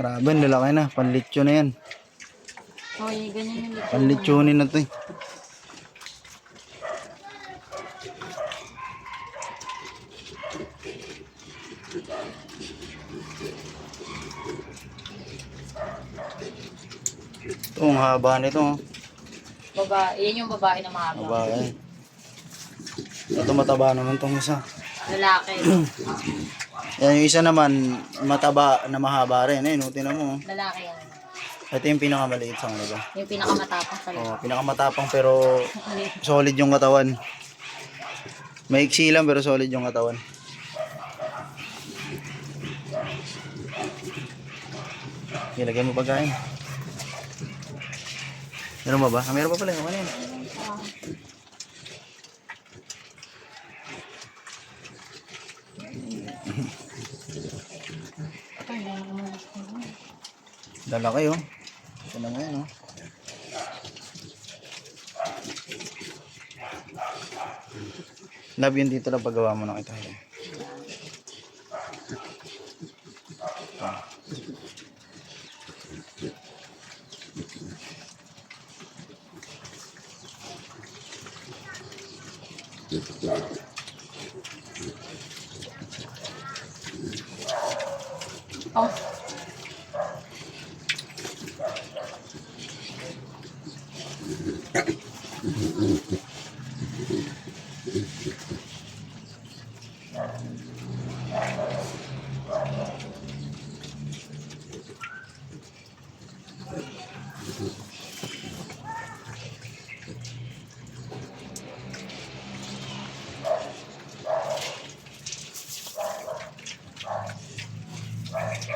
Grabe, lalaki na. Panlitsyo na yan. Hoy, ganyan yung lechon. Panlitsyonin na to eh. Ito, ang haba nito. oh. Babae, yung babae na mahaba. Haba eh. Ito mataba naman tong isa. Lalaki. Yan yung isa naman, mataba na mahaba rin. Eh, no, tinan mo. oh. Lalaki yan. Ito yung pinakamaliit sa kanila. Yung pinakamatapang sa Oh, pinakamatapang pero solid yung katawan. Maiksi lang pero solid yung katawan. Ilagay mo pagkain. Meron ba ba? Ah, meron pa pala. Ano yun? Lalaki oh. Ito na ngayon oh. Love yun dito lang paggawa mo ng ito. Oh.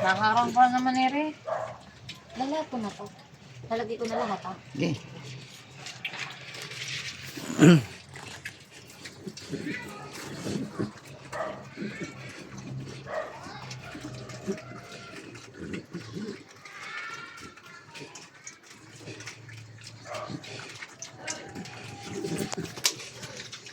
Nakaroon ko naman ere. Lala ko na to. Lalagay ko na lahat ah. ha. Okay.